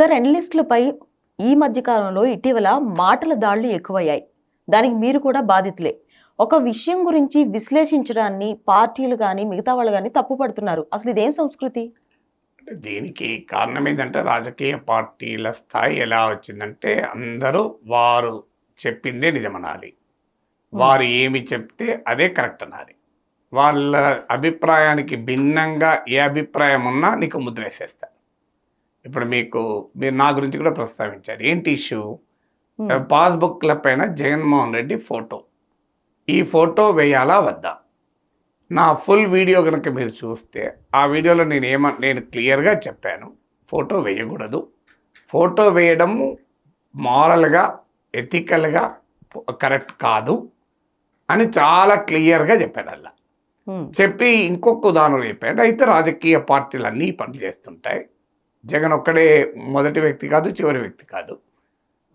Sir ఎనలిస్టులపై ఈ మధ్య కాలంలో ఇటీవల మాటల దాడులు ఎక్కువయ్యాయి. దానికి మీరు కూడా బాధితులే. ఒక విషయం గురించి విశ్లేషించడాన్ని పార్టీలు కానీ మిగతా వాళ్ళు కానీ తప్పుపడుతున్నారు. అసలు ఇదేం సంస్కృతి? అంటే దీనికి కారణం ఏంటంటే రాజకీయ పార్టీల స్థాయి ఎలా వచ్చిందంటే అందరూ వారు చెప్పిందే నిజమనాలి. వారు ఏమి చెప్తే అదే కరెక్ట్ అనాలి. వాళ్ళ అభిప్రాయానికి భిన్నంగా ఏ అభిప్రాయం ఉన్నా నీకు ముద్రేసేస్తారు ఇప్పుడు మీకు మీరు నా గురించి కూడా ప్రస్తావించారు. ఏంటి ఇష్యూ. పాస్బుక్ల పైన జగన్మోహన్ రెడ్డి ఫోటో. ఈ ఫోటో వేయాలా వద్దా? నా ఫుల్ వీడియో కనుక మీరు చూస్తే ఆ వీడియోలో నేను ఏమ నేను క్లియర్గా చెప్పాను. ఫోటో వేయకూడదు. ఫోటో వేయడము మారల్గా ఎథికల్గా కరెక్ట్ కాదు అని చాలా క్లియర్గా చెప్పాను అలా. చెప్పి ఇంకొక ఉదాహరణ చెప్పాడు. అయితే రాజకీయ పార్టీలు అన్నీ పనులు చేస్తుంటాయి. జగన్ ఒక్కడే మొదటి వ్యక్తి కాదు చివరి వ్యక్తి కాదు.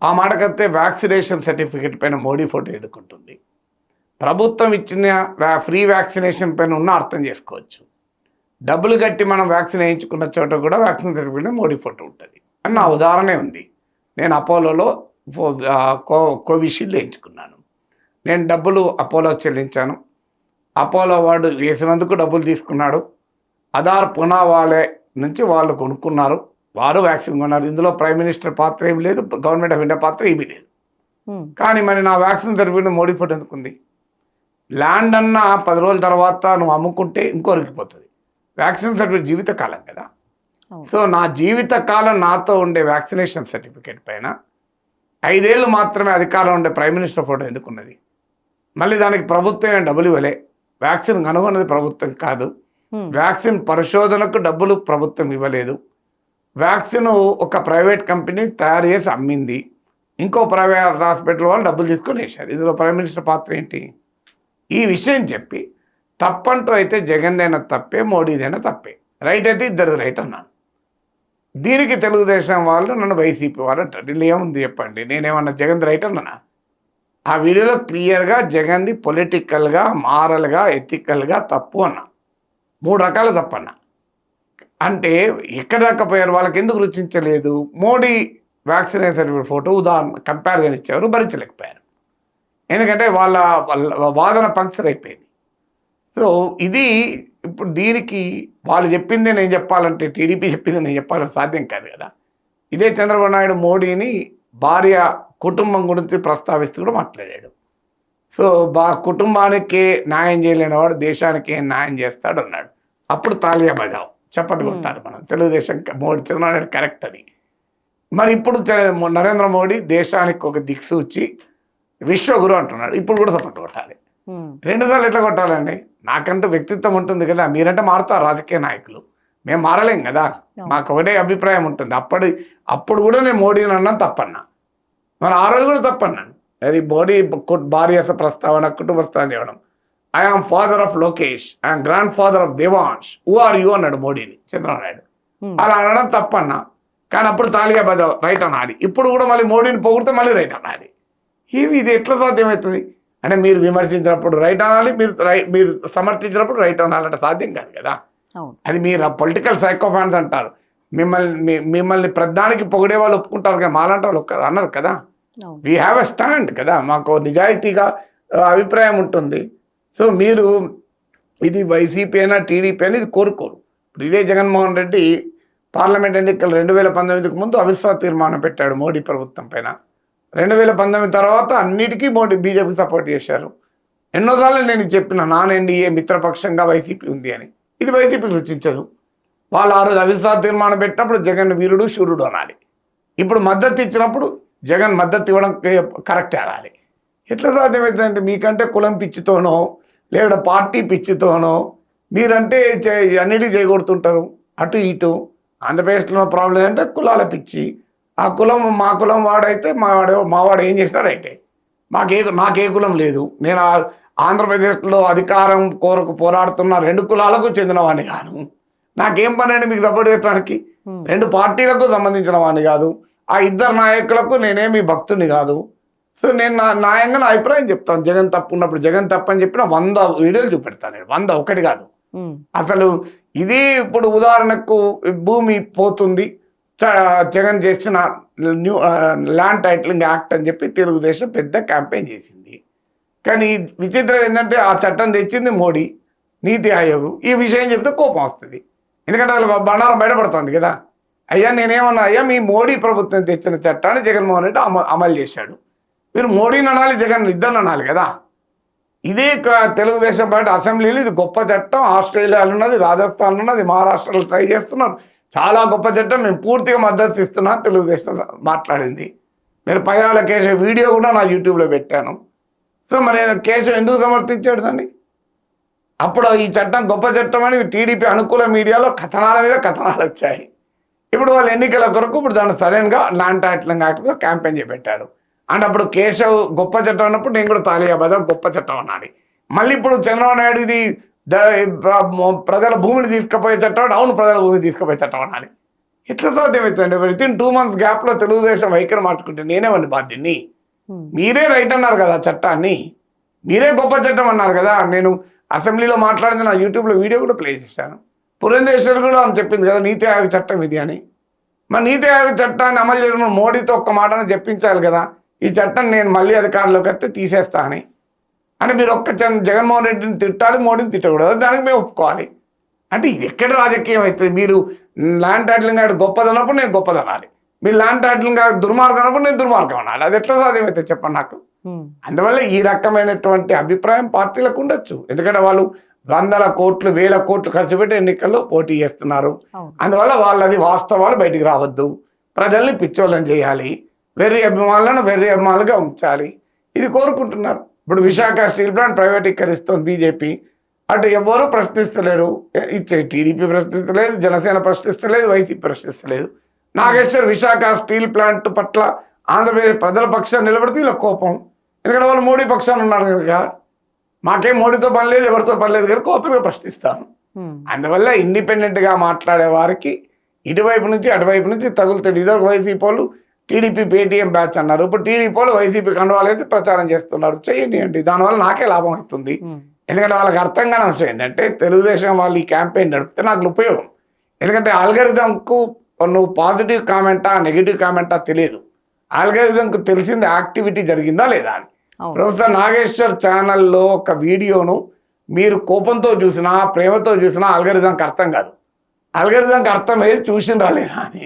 ఆ మాటకత్తే వ్యాక్సినేషన్ సర్టిఫికేట్ పైన మోడీ ఫోటో ఎదుర్కొంటుంది. ప్రభుత్వం ఇచ్చిన ఫ్రీ వ్యాక్సినేషన్ పైన ఉన్న అర్థం చేసుకోవచ్చు. డబ్బులు కట్టి మనం వ్యాక్సిన్ వేయించుకున్న చోట కూడా వ్యాక్సిన్ సర్టిఫికెట్ మోడీ ఫోటో ఉంటుంది. అని నా ఉదాహరణే ఉంది. నేను అపోలోలో కో కోవిషీల్డ్ వేయించుకున్నాను. నేను డబ్బులు అపోలో చెల్లించాను. అపోలో వాడు వేసినందుకు డబ్బులు తీసుకున్నాడు. ఆధార్ పునా వాళ్ళే నుంచి వాళ్ళు కొనుక్కున్నారు. వారు వ్యాక్సిన్ కొన్నారు. ఇందులో ప్రైమ్ మినిస్టర్ పాత్ర ఏమి లేదు గవర్నమెంట్ ఆఫ్ ఇండియా పాత్ర ఏమీ లేదు. కానీ మరి నా వ్యాక్సిన్ సర్టిఫికేట్ మోడీ ఫోటో ఎందుకుంది? ల్యాండ్ అన్న పది రోజుల తర్వాత నువ్వు అమ్ముకుంటే ఇంకోరికి పోతుంది వ్యాక్సిన్ సర్టిఫికేట్ జీవితకాలం కదా. సో నా జీవితకాలం నాతో ఉండే వ్యాక్సినేషన్ సర్టిఫికేట్ పైన ఐదేళ్ళు మాత్రమే అధికారం ఉండే ప్రైమ్ మినిస్టర్ ఫోటో ఎందుకున్నది? మళ్ళీ దానికి ప్రభుత్వం ఏం డబ్బులు ఇవ్వలే వ్యాక్సిన్ కనుగొన్నది ప్రభుత్వం కాదు. Hmm. వ్యాక్సిన్ పరిశోధనకు డబ్బులు ప్రభుత్వం ఇవ్వలేదు. వ్యాక్సిన్ ఒక ప్రైవేట్ కంపెనీ తయారు చేసి అమ్మింది. ఇంకో ప్రైవేట్ హాస్పిటల్ వాళ్ళు డబ్బులు తీసుకొని వేశారు. ఇందులో ప్రైమ్ మినిస్టర్ పాత్ర ఏంటి? ఈ విషయం చెప్పి తప్పంటూ అయితే జగన్దైనా తప్పే మోడీదైనా తప్పే. రైట్ అయితే ఇద్దరు రైట్ అన్నాను. దీనికి తెలుగుదేశం వాళ్ళు నన్ను వైసీపీ వాళ్ళు అంటారు. వీళ్ళు ఏముంది చెప్పండి? నేనేమన్నా జగన్ రైట్ అన్నానా? ఆ వీడియోలో క్లియర్గా జగన్ది పొలిటికల్గా మారల్గా ఎథికల్గా తప్పు అన్నా. మూడు రకాల తప్పన్న. అంటే ఎక్కడ దాకా పోయారు వాళ్ళకి ఎందుకు రుచించలేదు? మోడీ వ్యాక్సినేషన్ ఫోటో ఉదాహరణ కంపారిజన్ ఇచ్చేవారు భరించలేకపోయారు. ఎందుకంటే వాళ్ళ వాళ్ళ వాదన పంక్చర్ అయిపోయింది. సో ఇది ఇప్పుడు దీనికి వాళ్ళు చెప్పిందే నేను చెప్పాలంటే టీడీపీ చెప్పింది నేను చెప్పాలంటే సాధ్యం కాదు కదా. ఇదే చంద్రబాబు నాయుడు మోడీని భార్య కుటుంబం గురించి ప్రస్తావిస్తూ కూడా మాట్లాడాడు. సో బా కుటుంబానికే న్యాయం చేయలేని వాడు దేశానికి ఏం న్యాయం చేస్తాడు అన్నాడు అప్పుడు తాలియా బజావ్. చప్పట్లు కొట్టారు మనం. తెలుగుదేశం మోడీ చంద్రబాబు కరెక్ట్ అని. మరి ఇప్పుడు నరేంద్ర మోడీ దేశానికి ఒక దిక్సూచి విశ్వగురు అంటున్నాడు. ఇప్పుడు కూడా చప్పట్లు కొట్టాలి. రెండుసార్లు ఎట్లా కొట్టాలండి? నాకంటూ వ్యక్తిత్వం ఉంటుంది కదా మీరంటే మారుతారు రాజకీయ నాయకులు. మేము మారలేం కదా. మాకు ఒకటే అభిప్రాయం ఉంటుంది. అప్పుడు అప్పుడు కూడా నేను మోడీని అన్నాను తప్పన్నా. మరి ఆ రోజు కూడా తప్పన్నాను. అది మోడీ భార్య ప్రస్తావన కుటుంబ ప్రస్తావన చేయడం I am father of Lokesh I am grandfather of Devansh who are you అన్నాడు మోడీని. చంద్రబాబు నాయుడు ఉమ్, అలా అనడం తప్పన్నా. కానీ అప్పుడు తాలియా బజావ్ రైట్ అనాలి ఇప్పుడు కూడా మళ్ళీ మోడీని పొగిడితే మళ్ళీ రైట్ అనాలి ఇవి ఇది? ఎట్లా సాధ్యమవుతుంది? అంటే మీరు విమర్శించినప్పుడు రైట్ అనాలి మీరు మీరు సమర్థించినప్పుడు రైట్ అనాలంటే సాధ్యం కాదు కదా. అది మీరు పొలిటికల్ సైకోఫాన్స్ అంటారు. మిమ్మల్ని మిమ్మల్ని ప్రధానికి పొగిడే వాళ్ళు ఒప్పుకుంటారు కానీ మాలాంటి వాళ్ళు అన్నారు కదా. వీ హ్యావ్ ఎ స్టాండ్ కదా. మాకు నిజాయితీగా అభిప్రాయం ఉంటుంది. సో మీరు ఇది వైసీపీ అయినా టీడీపీ అయినా ఇది కోరుకోరు. ఇప్పుడు ఇదే జగన్మోహన్ రెడ్డి పార్లమెంట్ ఎన్నికలు రెండు వేల పంతొమ్మిదికి ముందు అవిశ్వాస తీర్మానం పెట్టాడు మోడీ ప్రభుత్వం పైన. రెండు వేల పంతొమ్మిది తర్వాత అన్నిటికీ మోడీ బీజేపీ సపోర్ట్ చేశారు. ఎన్నోసార్లు నేను చెప్పిన నాన్ ఎన్డీఏ మిత్రపక్షంగా వైసీపీ ఉంది అని. ఇది వైసీపీకి రుచించదు వాళ్ళు ఆ రోజు అవిశ్వాస తీర్మానం పెట్టినప్పుడు జగన్ వీరుడు శూరుడు అనాలి. ఇప్పుడు మద్దతు ఇచ్చినప్పుడు జగన్ మద్దతు ఇవ్వడం కరెక్ట్ అనాలి. ఎట్లా సాధ్యమవుతుందంటే మీకంటే కులం పిచ్చితోనో లేదా పార్టీ పిచ్చితోనో మీరంటే చే- అన్నిటికీ చేయగొడుతుంటారు. అటు ఇటు ఆంధ్రప్రదేశ్లో ప్రాబ్లం అంటే కులాల పిచ్చి. ఆ కులం మా కులం వాడైతే మా వాడు మా వాడు ఏం చేసినా రైటే. మాకే నాకే కులం లేదు. నేను ఆ- ఆంధ్రప్రదేశ్లో అధికారం కోరకు పోరాడుతున్న రెండు కులాలకు చెందిన వాడిని కాను. నాకేం పని అండి మీకు సపోర్ట్ చేయడానికి రెండు పార్టీలకు సంబంధించిన వాడిని కాదు. ఆ ఇద్దరు నాయకులకు నేనేమి భక్తుని కాదు. సో నేను నా న్యాయంగా నా అభిప్రాయం చెప్తాను. జగన్ తప్పు ఉన్నప్పుడు జగన్ తప్పు అని చెప్పిన వంద వీడియోలు చూపెడతాను నేను. వంద ఒకటి కాదు. అసలు ఇది ఇప్పుడు ఉదాహరణకు భూమి పోతుంది. జగన్ చేసిన న్యూ ల్యాండ్ టైటిలింగ్ యాక్ట్ అని చెప్పి తెలుగుదేశం పెద్ద క్యాంపెయిన్ చేసింది. కానీ విచిత్రం ఏంటంటే ఆ చట్టం తెచ్చింది మోడీ నీతి ఆయోగ్. ఈ విషయం చెప్తే కోపం వస్తుంది. ఎందుకంటే వాళ్ళ బండారం బయటపడుతుంది కదా. అయ్యా నేనేమన్నా అయ్యా మీ మోడీ ప్రభుత్వం తెచ్చిన చట్టాన్ని జగన్మోహన్ రెడ్డి అమ అమలు చేశాడు. మీరు మోడీని అనాలి జగన్ ఇద్దరు అనాలి కదా. ఇదే క- తెలుగుదేశం పార్టీ అసెంబ్లీలో ఇది గొప్ప చట్టం. ఆస్ట్రేలియాలో ఉన్నది రాజస్థాన్లో ఉన్నది మహారాష్ట్రలో ట్రై చేస్తున్నారు. చాలా గొప్ప చట్టం. మేము పూర్తిగా మద్దతు ఇస్తున్నాం తెలుగుదేశం మాట్లాడింది. మీరు పైన కేసు వీడియో కూడా నా యూట్యూబ్లో పెట్టాను. సో మరి కేసు ఎందుకు సమర్థించాడు దాన్ని? అప్పుడు ఈ చట్టం గొప్ప చట్టం అని టీడీపీ అనుకూల మీడియాలో కథనాల మీద కథనాలు వచ్చాయి. ఇప్పుడు వాళ్ళు ఎన్నికల కొరకు ఇప్పుడు దాన్ని సరైనగా ల్యాండ్ టైటిలింగ్ క్యాంపెయిన్ చేపెట్టారు అంటే అప్పుడు కేశవ్ గొప్ప చట్టం అన్నప్పుడు నేను కూడా తాలియాబాద్ గొప్ప చట్టం అనాలి. మళ్ళీ ఇప్పుడు చంద్రబాబు నాయుడు ఇది ప్రజల భూమిని తీసుకుపోయే చట్టం అవును ప్రజల భూమిని తీసుకుపోయే చట్టం అనాలి. ఎట్లా సాధ్యమవుతుంది విత్ ఇన్ టూ మంత్స్ గ్యాప్లో తెలుగుదేశం వైఖరి మార్చుకుంటే నేనేమండి బాధ్యుని మీరే రైట్ అన్నారు కదా చట్టాన్ని. మీరే గొప్ప చట్టం అన్నారు కదా. నేను అసెంబ్లీలో మాట్లాడింది నా యూట్యూబ్లో వీడియో కూడా ప్లే చేశాను. పురంధేశ్వరి కూడా అని చెప్పింది కదా నీతి ఆయోగ్ చట్టం ఇది అని. మరి నీతి ఆయోగ్ చట్టాన్ని అమలు చేయడం మోడీతో ఒక్క మాటను చెప్పించాలి కదా. ఈ చట్టం నేను మళ్ళీ అధికారంలోకి వస్తే తీసేస్తా అని అని మీరు ఒక్క జగన్మోహన్ రెడ్డిని తిట్టాలి మోడీని తిట్టకూడదు. దానికి మేము ఒప్పుకోవాలి. అంటే ఇది ఎక్కడ రాజకీయం అవుతుంది? మీరు ల్యాండ్ టైటిలింగ్ గారు గొప్పదన్నప్పుడు నేను గొప్పదనాలి. మీరు ల్యాండ్ టైటిలింగ్ గారు దుర్మార్గం అన్నప్పుడు నేను దుర్మార్గం అనాలి. అది ఎట్లా సాధ్యమవుతుంది చెప్పండి నాకు? అందువల్ల ఈ రకమైనటువంటి అభిప్రాయం పార్టీలకు ఉండొచ్చు. ఎందుకంటే వాళ్ళు వందల కోట్లు వేల కోట్లు ఖర్చు పెట్టి ఎన్నికల్లో పోటీ చేస్తున్నారు. అందువల్ల వాళ్ళది వాస్తవాలు బయటికి రావద్దు. ప్రజల్ని పిచ్చోళ్ళని చేయాలి. వెర్రి అభిమానులను వెర్రి అభిమానులుగా ఉంచాలి. ఇది కోరుకుంటున్నారు. ఇప్పుడు విశాఖ స్టీల్ ప్లాంట్ ప్రైవేటీకరిస్తుంది బీజేపీ. అటు ఎవరు ప్రశ్నిస్తలేరు. ఇచ్చే టీడీపీ ప్రశ్నిస్తలేదు జనసేన ప్రశ్నిస్తలేదు వైసీపీ ప్రశ్నిస్తలేదు. నాగేశ్వర్ విశాఖ స్టీల్ ప్లాంట్ పట్ల ఆంధ్రప్రదేశ్ ప్రజల పక్షాన్ని నిలబడితే వీళ్ళ కోపం. ఎందుకంటే వాళ్ళు మోడీ పక్షాన్ని ఉన్నారు కనుక మాకేం మోడీతో పని లేదు ఎవరితో పని లేదు కనుక కోపంగా ప్రశ్నిస్తాను అందువల్ల ఇండిపెండెంట్గా మాట్లాడే వారికి ఇటువైపు నుంచి అటువైపు నుంచి తగులుతుంది. ఇదొక వైసీపీ వాళ్ళు టీడీపీ పేటీఎం బ్యాచ్ అన్నారు. ఇప్పుడు టీడీపీ వాళ్ళు వైసీపీ కండవాలేసి ప్రచారం చేస్తున్నారు. చేయండి దానివల్ల నాకే లాభం అవుతుంది. ఎందుకంటే వాళ్ళకి అర్థం కాని అంశం ఏంటంటే తెలుగుదేశం వాళ్ళు ఈ క్యాంపెయిన్ నడిపితే నాకు ఉపయోగం. ఎందుకంటే ఆల్గరిథంకు నువ్వు పాజిటివ్ కామెంటా నెగిటివ్ కామెంటా తెలియదు. ఆల్గరిథంకు తెలిసింది యాక్టివిటీ జరిగిందా లేదా అని. ప్రొఫెసర్ నాగేశ్వర్ ఛానల్లో ఒక వీడియోను మీరు కోపంతో చూసినా ప్రేమతో చూసినా అల్గరిజంకి అర్థం కాదు. అల్గరిజంకి అర్థం ఏది చూసిండ్రా లేదా అని.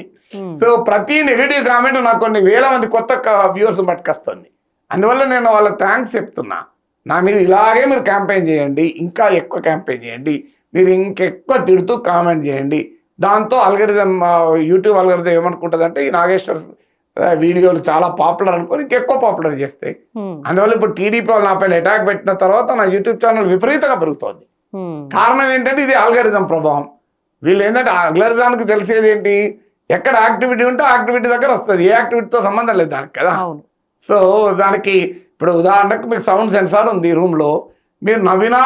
సో ప్రతి నెగిటివ్ కామెంట్ నాకు కొన్ని వేల మంది కొత్త వ్యూవర్స్ పట్టుకొస్తుంది. అందువల్ల నేను వాళ్ళకి థ్యాంక్స్ చెప్తున్నా. నా మీద ఇలాగే మీరు క్యాంపెయిన్ చేయండి ఇంకా ఎక్కువ క్యాంపెయిన్ చేయండి మీరు ఇంకెక్కువ తిడుతూ కామెంట్ చేయండి. దాంతో అల్గరిజం యూట్యూబ్ అల్గరిజం ఏమనుకుంటుంది అంటే ఈ నాగేశ్వర్ వీడియోలు చాలా పాపులర్ అనుకొని ఇంకెక్కువ పాపులర్ చేస్తాయి Hmm. అందువల్ల ఇప్పుడు టీడీపీ వాళ్ళు నా పైన అటాక్ పెట్టిన తర్వాత నా యూట్యూబ్ ఛానల్ విపరీతంగా పెరుగుతోంది. Hmm. కారణం ఏంటంటే ఇది ఆల్గరిజం ప్రభావం. వీళ్ళు ఏంటంటే ఆల్గరిజానికి తెలిసేది ఏంటి? ఎక్కడ యాక్టివిటీ ఉంటే యాక్టివిటీ దగ్గర వస్తుంది. ఏ యాక్టివిటీతో సంబంధం లేదు దానికి కదా. సో దానికి ఇప్పుడు ఉదాహరణకు మీకు సౌండ్ సెన్సార్ ఉంది రూమ్లో మీరు నవ్వినా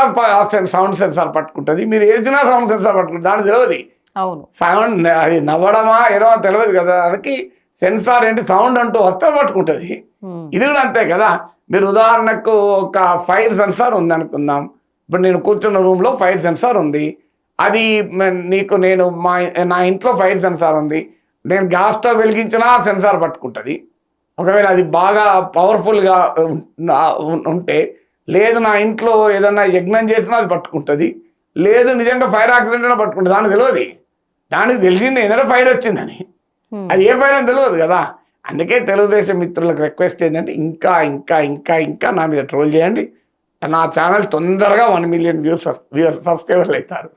సౌండ్ సెన్సార్ పట్టుకుంటుంది. మీరు ఏడ్చినా సౌండ్ సెన్సార్ పట్టుకుంటుంది దానికి తెలియదు అవును. సౌండ్ అది నవ్వడమా ఏడమా తెలియదు కదా. దానికి సెన్సార్ ఏంటి సౌండ్ అంటూ వస్తే పట్టుకుంటుంది. ఇది కూడా అంతే కదా. మీరు ఉదాహరణకు ఒక ఫైర్ సెన్సార్ ఉంది అనుకుందాం ఇప్పుడు నేను కూర్చున్న రూమ్లో ఫైర్ సెన్సార్ ఉంది. అది నీకు నేను మా నా ఇంట్లో ఫైర్ సెన్సార్ ఉంది. నేను గ్యాస్ స్టవ్ వెలిగించినా సెన్సార్ పట్టుకుంటుంది. ఒకవేళ అది బాగా పవర్ఫుల్గా ఉంటే లేదు నా ఇంట్లో ఏదన్నా యజ్ఞం చేసినా అది పట్టుకుంటుంది. లేదు నిజంగా ఫైర్ యాక్సిడెంట్ అయినా పట్టుకుంటుంది. దానికి తెలియదు దానికి తెలిసింది ఏంటంటే ఫైర్ వచ్చిందని. అది ఏ ఫైల్ అని తెలియదు కదా. అందుకే తెలుగుదేశం మిత్రులకు రిక్వెస్ట్ ఏంటంటే ఇంకా ఇంకా ఇంకా ఇంకా నా మీద ట్రోల్ చేయండి. నా ఛానల్ తొందరగా వన్ మిలియన్ వ్యూస్ వ్యూస్ సబ్స్క్రైబర్లు అవుతారు.